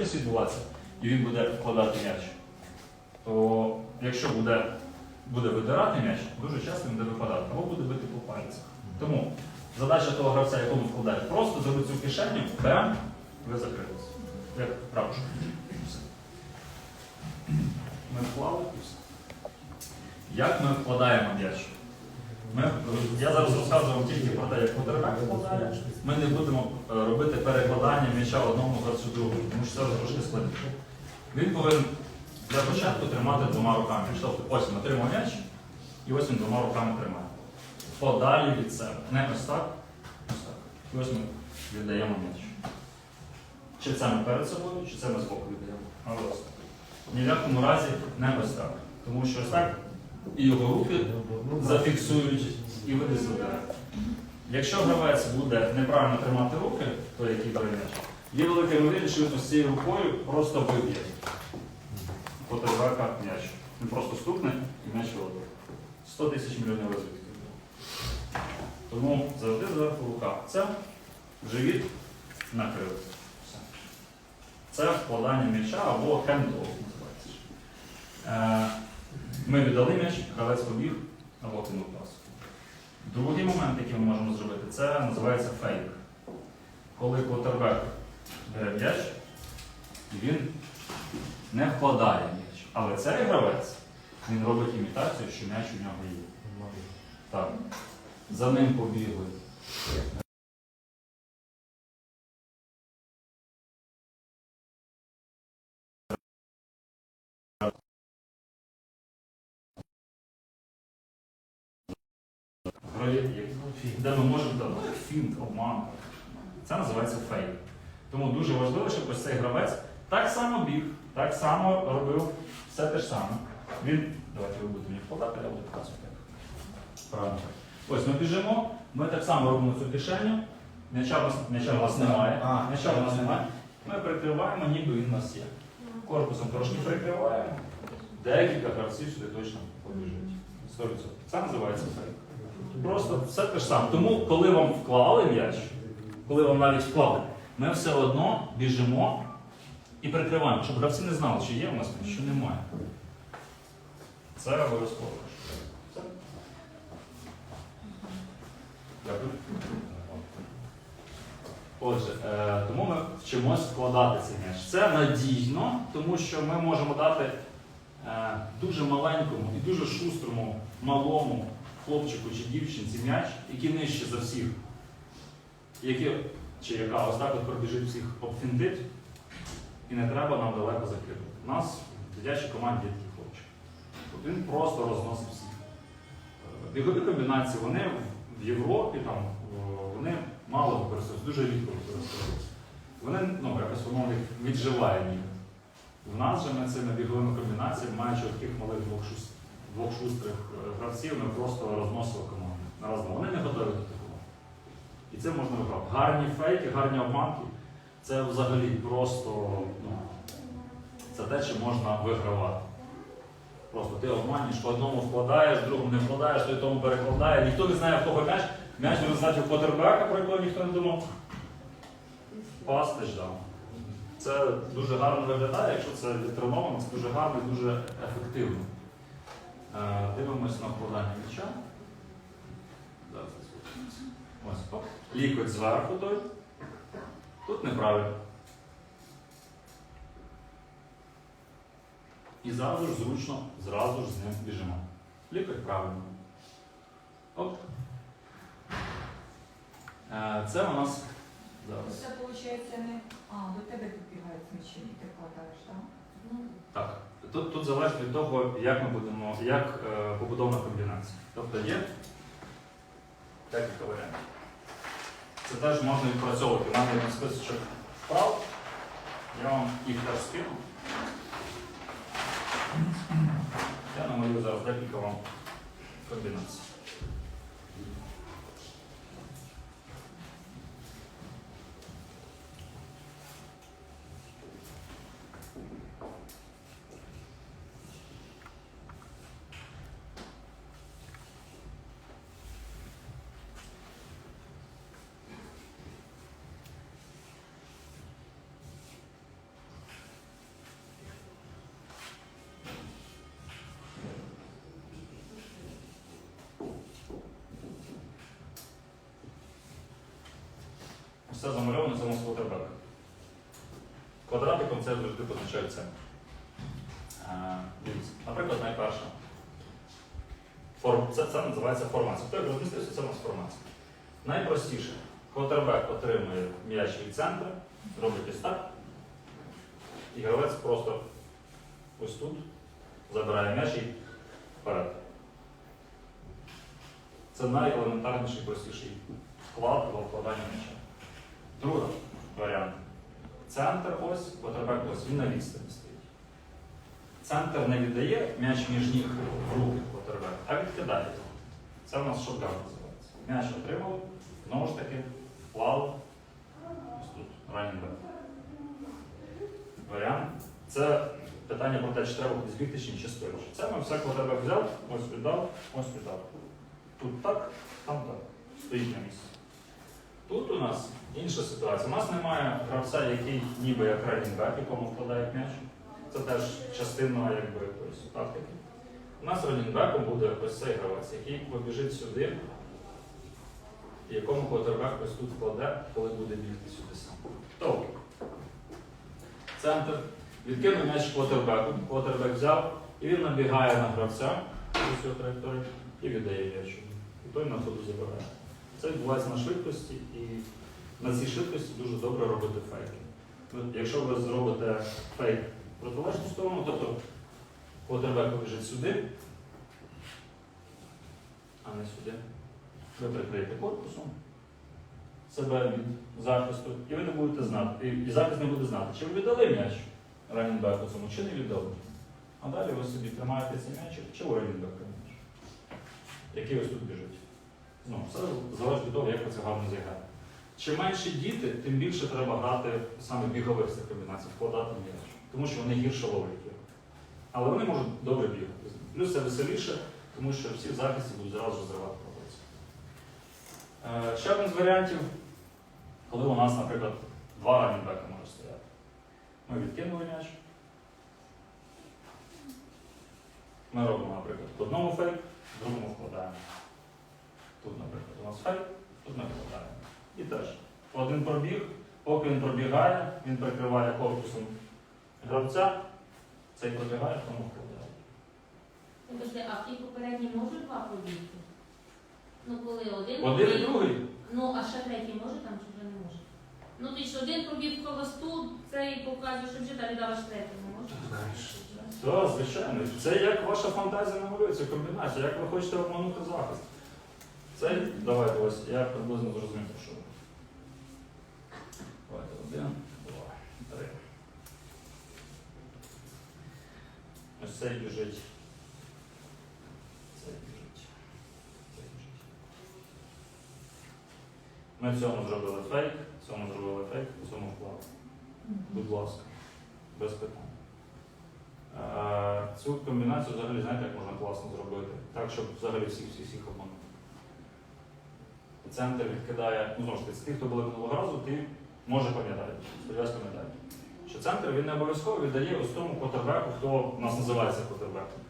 щось відбуватися, і він буде вкладати м'яч, то якщо буде, буде видирати м'яч, дуже часто він буде випадати, або буде бити по пальцях. Тому задача того гравця, якому вкладає, просто зробити цю кишеню, бем, ви закрилися. Як ракушка. Ми вклали і все. Як ми вкладаємо м'яч? Я зараз розказую вам тільки про те, як Кутербек вкладає. Ми не будемо е, робити перекладання м'яча одному гравцю другому, тому що це трошки складніше. Він повинен для початку тримати двома руками. Тобто ось він отримав м'яч, і ось він двома руками тримає. Подалі від себе. Не ось так, ось так. І ось ми віддаємо м'яч. Чи це ми перед собою, чи це ми збоку віддаємо. Але ось так. Ні в якому разі не ось так. Тому що ось так і його руки зафіксують і ви вибираєте. Якщо гравець буде неправильно тримати руки, той, який м'яч, є велика ймовірність, що він ось цією рукою просто виб'є потербака м'яч. Він просто стукне і м'яч вилетить. 100 тисяч мільйонів було. Тому завжди зверху рука. Це живіт накрив. Це вкладання м'яча або хендбол називається. Ми віддали м'яч, гравець побіг або кинув пас. Другий момент, який ми можемо зробити, це називається фейк. Коли квотербек бере м'яч, він не вкладає м'яч. Але цей гравець, він робить імітацію, що м'яч у нього є. Так. За ним побігли. Де ми можемо ну, фінт, обман. Це називається фейк. Тому дуже важливо, щоб ось цей гравець так само біг, так само робив все те ж саме. Він, давайте ви будете мені вкладати, я буду показувати. Правильно. Ось ми біжимо, ми так само робимо цю кишеню. М'яча в нас, м'яча в нас немає. А, М'яча в нас немає. Ми прикриваємо, ніби він у нас є. Корпусом трошки прикриваємо. Декілька гравців сюди точно побіжить. 100%. Це називається фейк. Просто все те ж саме. Тому, коли вам вклали м'яч, коли вам навіть вклали, ми все одно біжимо і прикриваємо, щоб гравці не знали, чи є у нас чи немає. Це обов'язково. Дякую. Отже, е, тому ми вчимось вкладати цей м'яч. Це надійно, тому що ми можемо дати е, дуже маленькому і дуже шустрому, малому хлопчику чи дівчинці м'яч, який нижче за всіх, які, чи яка ось так от пробіжить всіх обфінтить, і не треба нам далеко закидувати. У нас в дитячій команді є такий хлопчик. От він просто розносить всіх. Е, Бігові комбінації, вони в- Європі там, вони мало використовуються, дуже рідко використовуються. Вони ну, якось воно відживає ніби. В нас же ми цими біговими комбінаціями, маючи таких малих двох, шуст, двох шустрих е, гравців, ми просто розносили команду. На. Вони не готові до такого. І це можна виграти. Гарні фейки, гарні обманки. Це взагалі просто ну, це те, чим можна вигравати. Просто ти обманюєш, по одному вкладаєш, другому не вкладаєш, той тому перекладає. Ніхто не знає, в кого м'яч. М'яч в результаті у Потербека, про якого ніхто не думав. Пас дав. Це дуже гарно виглядає, якщо це відтреновано, це дуже гарно і дуже ефективно. Е, Дивимось на вкладання м'яча. Зараз. Ось, оп. Лікоть зверху той. Тут неправильно. І зразу ж зручно, зразу ж з ним біжимо. Лікоть правильно. Оп. Е, Це у нас зараз. Це виходить не. А, до тебе підбігають м'ячі, і ти вкладаєш, так? Так, тут, тут залежить від того, як ми будемо, як е, побудована комбінація. Тобто є декілька варіантів. Це теж можна відпрацьовувати. У мене є списочок вправ. Я вам їх теж скину. Я намалюю зараз декілька вам комбінацій. Самому з квотербеком. Квадратиком це завжди позначає це. Е, наприклад, найперша. Це, це називається формація. Як розмістився, це у нас формація. Найпростіше. Квотербек отримує м'яч від центру, робить ось так. І гравець просто ось тут забирає м'яч і вперед. Це найелементарніший, простіший вклад в вкладання м'яча. Другий варіант. Центр ось, квотербек ось, він на відстані стоїть. Центр не віддає м'яч між ніг в руки квотербека, а відкидає його. Це у нас шотган називається. М'яч отримали, знову ж таки, вклали. Ось тут ранінбек. Варіант. Це питання про те, чи треба кудись бігти, чи ні, чи. Це ми все квотербек взяв, ось віддав, ось віддав. Тут так, там так. Стоїть на місці. Тут у нас інша ситуація. У нас немає гравця, який ніби як ранінбек, якому вкладають м'яч. Це теж частина якби, тактики. У нас ранінбеком буде ось цей гравець, який побіжить сюди, і якому квотербек ось тут вкладе, коли буде бігти сюди сам. Тобто, центр відкинув м'яч квотербеку, квотербек взяв, і він набігає на гравця ось його траєкторії і віддає м'яч. І той на ходу забирає. Це відбувається на швидкості, і на цій швидкості дуже добре робити фейки. Ну, Якщо ви зробите фейк протилежну сторону, тобто квотербек побіжить сюди, а не сюди. Ви прикриєте корпусом себе від захисту, і ви не будете знати, і, захист не буде знати, чи ви віддали м'яч ранінбеку цьому, чи не віддали. А далі ви собі тримаєте цей м'ячик, чи у ранінбека м'яч, який ось тут біжить. Ну, все залежить від того, як ви це гарно зіграєте. Чим менші діти, тим більше треба грати саме бігових цих комбінацій, вкладати м'яч. Тому що вони гірше ловлять його. Але вони можуть добре бігати. Плюс це веселіше, тому що всі в захисті будуть зразу зривати проводці. Е, ще один з варіантів, коли у нас, наприклад, два ранінбека може стояти. Ми відкинули м'яч. Ми робимо, наприклад, в одному фейк, в другому вкладаємо. Тут, наприклад, у нас фейк, тут ми вкладаємо. І теж один пробіг, поки він пробігає, він прикриває корпусом гравця, цей пробігає, тому вкладає. Ну, Подожди, а ті попередні можуть два пробігти? Ну, коли один Один і другий. ну, а ще третій може там чи вже не може? Ну, ти ж один пробіг в холосту, цей показує, що вже далі дала третьому, може? Так, звичайно. Це як ваша фантазія намалюється, комбінація, як ви хочете обманути захист. Це давайте ось, я приблизно зрозумів, про що. Давайте один, два, три. Ось цей біжить. Цей біжить. Цей біжить. Ми цьому зробили фейк, в цьому зробили фейк, цьому вклад. Будь ласка, без питань. Е, Цю комбінацію взагалі знаєте, як можна класно зробити, так, щоб взагалі всіх всіх всіх обманути. Центр відкидає, ну знову ж таки, ті, хто були минулого разу, ти може пам'ятати, сподіваюсь пам'ятаєте. Що центр він не обов'язково віддає ось тому квотербеку, хто у нас називається квотербеком.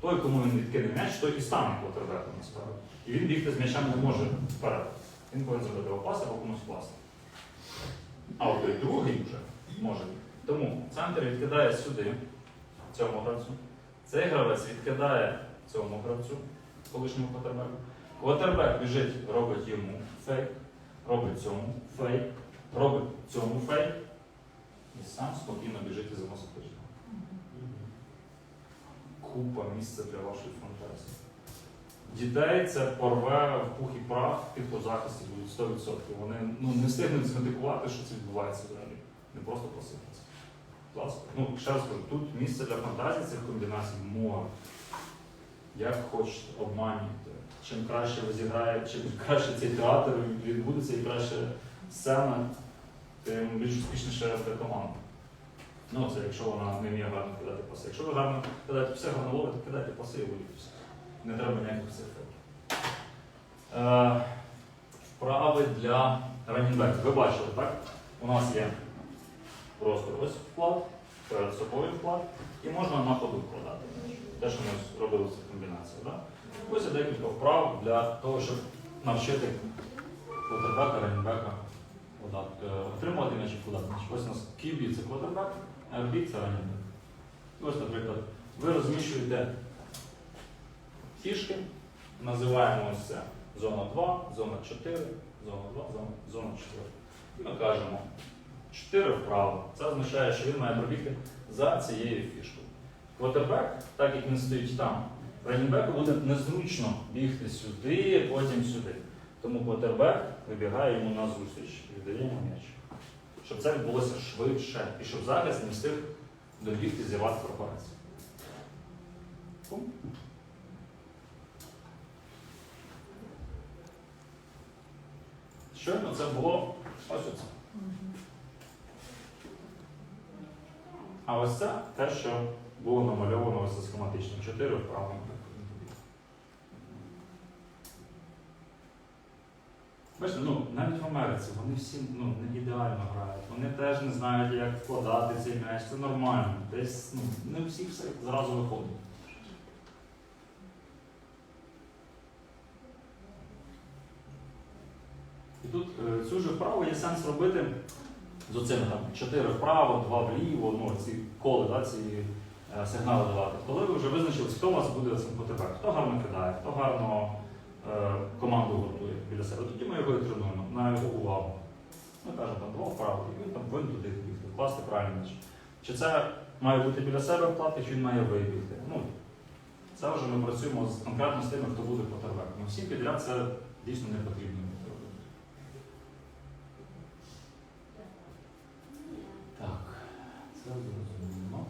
Той, кому він відкине м'яч, той і стане квотербеком насправді. І він бігти з м'ячем не може вперед. Він повинен зробити пас, або комусь класти. А от той другий вже може. Тому центр відкидає сюди цьому гравцю. Цей гравець відкидає цьому гравцю, колишньому квотербеку. Квотербек біжить, робить йому фейк, робить цьому фейк, робить цьому фейк. І сам спокійно біжить і заносить точку. Купа місця для вашої фантазії. Дітей це порве в пух і прах, тих, хто захисті будуть 100%. Вони ну, не встигнуть змедикувати, що це відбувається взагалі. Не просто посипаться. Будь ласка. Ну, ще раз кажу, тут місце для фантазії цих комбінацій море. Як хочете, обманюйте. Чим краще ви зіграєте, чим краще цей театр відбудеться і краще сцена, тим більш успішніше буде команда. Ну, це якщо вона не вміє гарно кидати паси. Якщо ви гарно кидаєте все, гарно ловите, кидайте паси і вийдете все. Не треба ніяких. Е, вправи для ранінбеків. Ви бачили, так? У нас є просто ось вклад, перед собою вклад, і можна на ходу вкладати. Те, що ми робили в цих комбінаціях. Да? Ось є декілька вправ для того, щоб навчити квотербека, ранінбека е, отримувати м'яч і вкладати. Ось у нас QB це квотербек, RB це раннінг. Ось, наприклад, ви розміщуєте фішки, називаємо це зона 2, зона 4, зона 2, зона, зона 4. І ми кажемо 4 вправо. Це означає, що він має пробігти за цією фішкою. Квотербек, так як він стоїть там, раннінбеку буде незручно бігти сюди, потім сюди. Тому квотербек вибігає йому на зустріч віддає йому м'яч. Щоб це відбулося швидше і щоб захист не встиг добігти зірвати пропорцію. Фу. Щойно це було ось оце. А ось це те, що було намальовано ось схематично. Чотири вправо. Бачите, ну, навіть в Америці вони всі ну, не ідеально грають. Вони теж не знають, як вкладати цей м'яч. Це нормально. Десь ну, не у всіх все зразу виходить. І тут е, цю ж вправу є сенс робити з оцими там чотири вправо, два вліво, ну ці коли, да, ці е, сигнали давати. Коли ви вже визначились, хто у вас буде цим потепер, хто гарно кидає, хто гарно е, команду готує біля себе. Тоді ми його і тренуємо на його увагу. Ми кажемо там два вправо, і він там повинен туди бігти, вкласти правильно. Чи це має бути біля себе вкласти, чи він має вибігти. Ну, це вже ми працюємо з, конкретно з тими, хто буде потербек. Ну, всім підряд це дійсно не потрібно. робити. Так, це зрозуміло.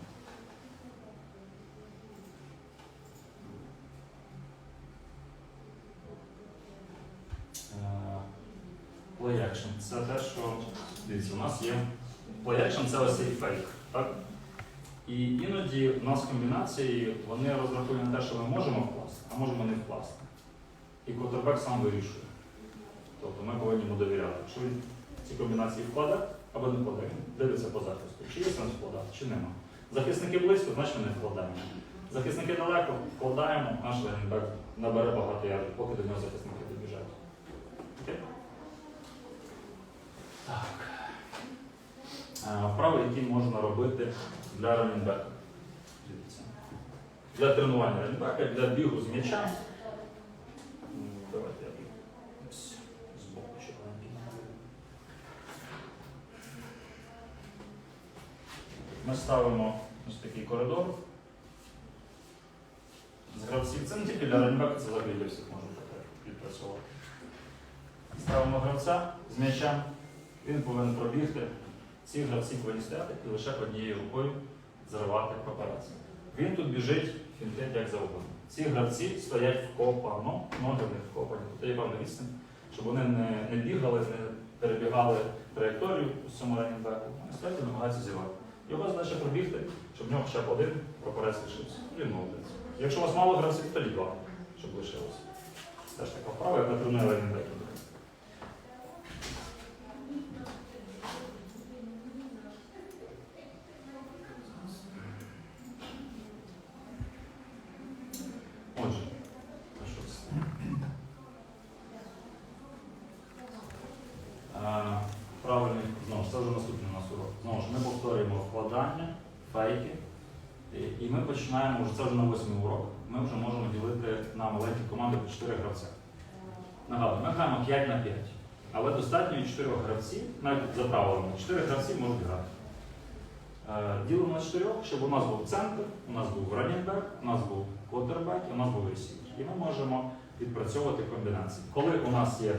Е, Play action це те, що дивіться, у нас є play action це ось цей фейк. Так? І іноді у нас комбінації вони розраховані на те, що ми можемо вкласти, а можемо не вкласти. І квотербек сам вирішує. Тобто ми повинні йому довіряти. Якщо він ці комбінації вкладе або не він дивиться по захисту. Чи є сенс вкладати, чи нема. Захисники близько, значить ми не вкладаємо. Захисники далеко, вкладаємо, наш ленінбек набере багато ярдів, поки до нього захисники добіжать. Так. Вправи, які можна робити для ранінбека. Для тренування ранінбека, для бігу з м'ячем. Давайте я ось збоку ще ранінбека. Ми ставимо ось такий коридор. З гравців це не тільки для ранінбека, це взагалі для всіх можна таке відпрацьовувати. Ставимо гравця з м'ячем, він повинен пробігти. Ці гравці повинні стояти і лише однією рукою зривати операцію. Він тут біжить, фінтить як завгодно. Ці гравці стоять вкопано, ноги в них вкопані, тобто є певна відстань, щоб вони не, не бігали, не перебігали траєкторію у цьому ранінбеку, а стоять і намагаються зірвати. Його значить пробігти, щоб в нього хоча б один прапорець лишився. Він молодець. Якщо у вас мало гравців, тоді два, щоб лишилося. Це ж така вправа, як на ранінбеків. Отже, а що це? Е, Правильний, знову ж це вже наступний у нас урок. Знову ж ми повторюємо вкладання, фейки. І- І ми починаємо, вже це вже на восьмий урок, ми вже можемо ділити на маленькі команди по 4 гравця. Нагадую, ми граємо 5 на 5. Але достатньо і 4 гравців, навіть за правилами, 4 гравці можуть грати. Е, Ділимо на 4, щоб у нас був центр, у нас був раннінбек, у нас був квотербек, і у нас був ресівер. І ми можемо відпрацьовувати комбінації. Коли у нас є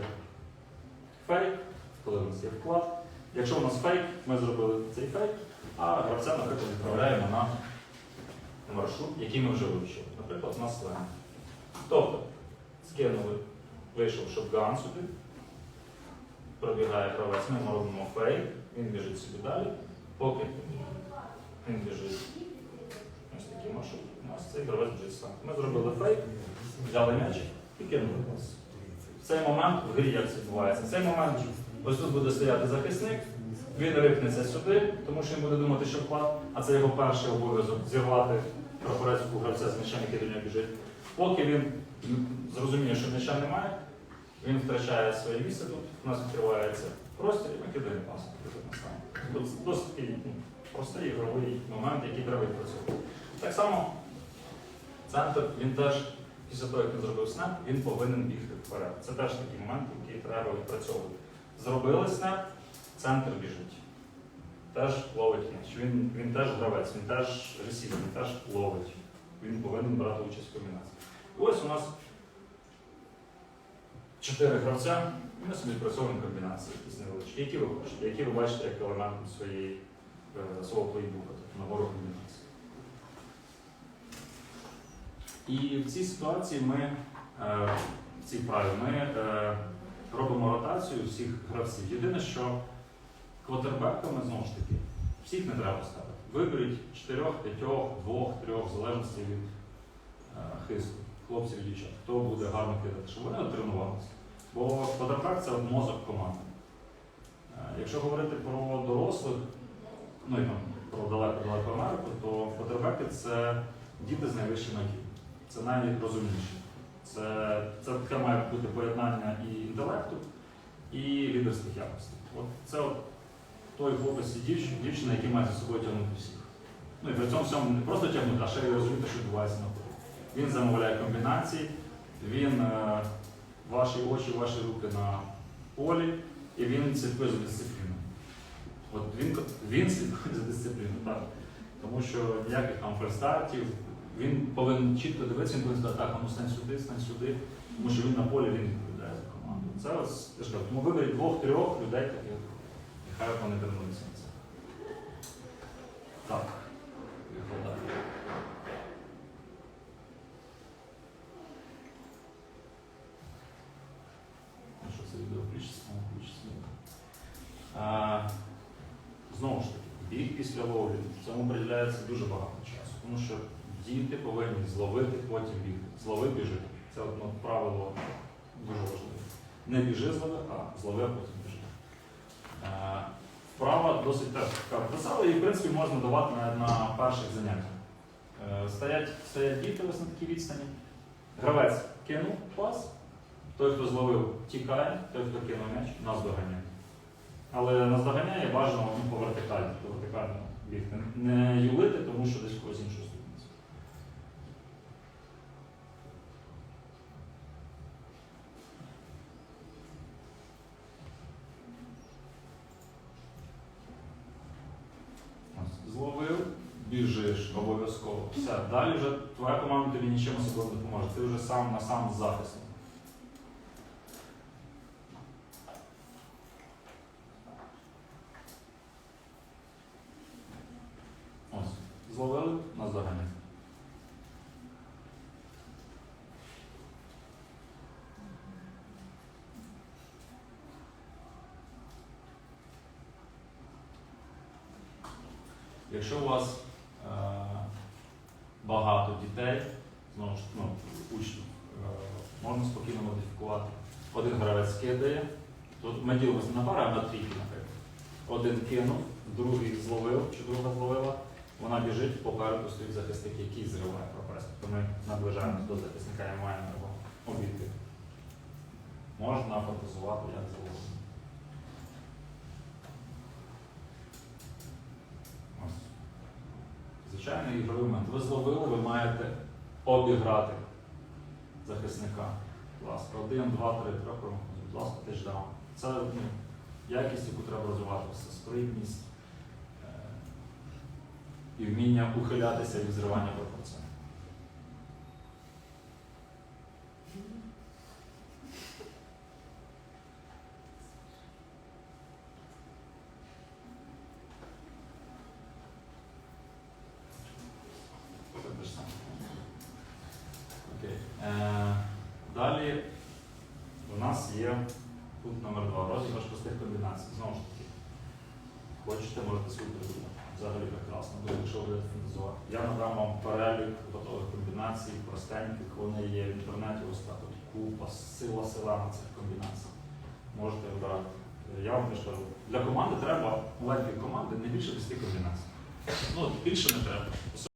фейк, коли у нас є вклад. Якщо у нас фейк, ми зробили цей фейк, а гравця, наприклад, відправляємо на маршрут, який ми вже вивчили. Наприклад, у нас. Тобто, скинули, вийшов шотган сюди, пробігає гравець, ми робимо фейк, він біжить собі далі, поки він біжить ось такий маршрут, у нас цей гравець біжить сам. Ми зробили фейк, взяли м'ячик і кинули пас. В цей момент в грі як це відбувається? В цей момент ось тут буде стояти захисник, він рипнеться сюди, тому що він буде думати, що вклад, а це його перший обов'язок зірвати прапорець гравця з м'ячем, який до нього біжить. Поки він зрозуміє, що м'яча немає, він втрачає своє місце тут, у нас відкривається простір і ми кидаємо пас. Досить ну, простий ігровий момент, який треба відпрацьовувати. Так само центр, він теж після того, як він зробив снеп, він повинен бігти вперед. Це теж такий момент, який треба відпрацьовувати. Зробили снеп, центр біжить. Теж ловить м'яч. Він, він теж гравець, він теж ресівер, він теж ловить. Він повинен брати участь в комбінації. Ось у нас чотири гравця, і ми собі відпрацьовуємо комбінації якісь невеличкі. Які ви хочете, які ви бачите як елемент своєї, е, свого плейбука, тобто набору комбінацій. І в цій ситуації ми, е, в цій вправі, ми е, робимо ротацію всіх гравців. Єдине, що квотербеками, знову ж таки, всіх не треба ставити. Виберіть чотирьох, п'ятьох, двох, трьох, в залежності від е, хисту, хлопців і дівчат, хто буде гарно кидати, щоб вони тренувалися. Бо квотербек це мозок команди. Е, Якщо говорити про дорослих, ну і там про далеко-далеко Америку, то квотербеки це діти з найвищим IQ. Це найрозумніші. Це, це таке має бути поєднання і інтелекту, і лідерських якостей. От це от той хлопець і дівчина, дівчина, які мають за собою тягнути всіх. Ну і при цьому всьому не просто тягнути, а ще й розуміти, що відбувається на полі. Він замовляє комбінації, він е, ваші очі, ваші руки на полі, і він слідкує за дисципліною. От він, він слідкує за дисципліною, так. Тому що ніяких там фальстартів, він повинен чітко дивитися, він повинен сказати, так, ну стань сюди, стань сюди, тому що він на полі він відповідає за команду. Це ось, я ж кажу, тому виберіть двох-трьох людей таких, нехай вони це. Так, поїхали. Ну що це відео. А, Знову ж таки, біг після ловлі, цьому приділяється дуже багато часу, тому що діти повинні зловити, потім бігти. Злови біжи. Це одно правило дуже важливе. Не біжи злови, а злови, потім Вправа досить теж така красава, і в принципі можна давати на, на перших заняттях. Е, Стоять, стоять діти ось на такій відстані. Гравець кинув пас, той, хто зловив, тікає, той, хто кинув м'яч, нас доганяє. Але нас доганяє бажано ну, по вертикалі, по вертикальному бігти. Не юлити, тому що десь когось іншого ступиться. Ось, Зловив, біжиш обов'язково. Все. Далі вже твоя команда тобі нічим особливо не допоможе. Ти вже сам на сам з захистом. Ось. Зловили, нас доганяють. Якщо у вас багато дітей, знову ж ну, учнів, е, можна спокійно модифікувати. Один гравець кидає, тут ми ділимося на пари, а на трійки, наприклад. Один кинув, другий зловив, чи друга зловила, вона біжить, попереду стоїть захисник, який зриває пропасть. Тобто ми наближаємося до захисника і маємо його обійти. Можна фантазувати, як завгодно. Ось. Звичайний ігровий момент. Ви зловили, ви маєте обіграти захисника. Будь ласка, один, два, три, трьох, будь ласка, тиждаун. Це ну, якість, яку треба розвивати, це спритність е, і вміння ухилятися від зривання пропорцій. Це те ж саме. Окей. Е, далі у нас є пункт номер два. Розіграш простих комбінацій. Знову ж таки, придумати. Взагалі прекрасно, дуже якщо ви. Я надам вам перелік готових комбінацій, простеньких, вони є в інтернеті, ось так купа, сила села на цих комбінаціях. Можете вибирати. Я вам теж кажу, для команди треба маленької команди не більше 10 комбінацій. Ну, більше не треба.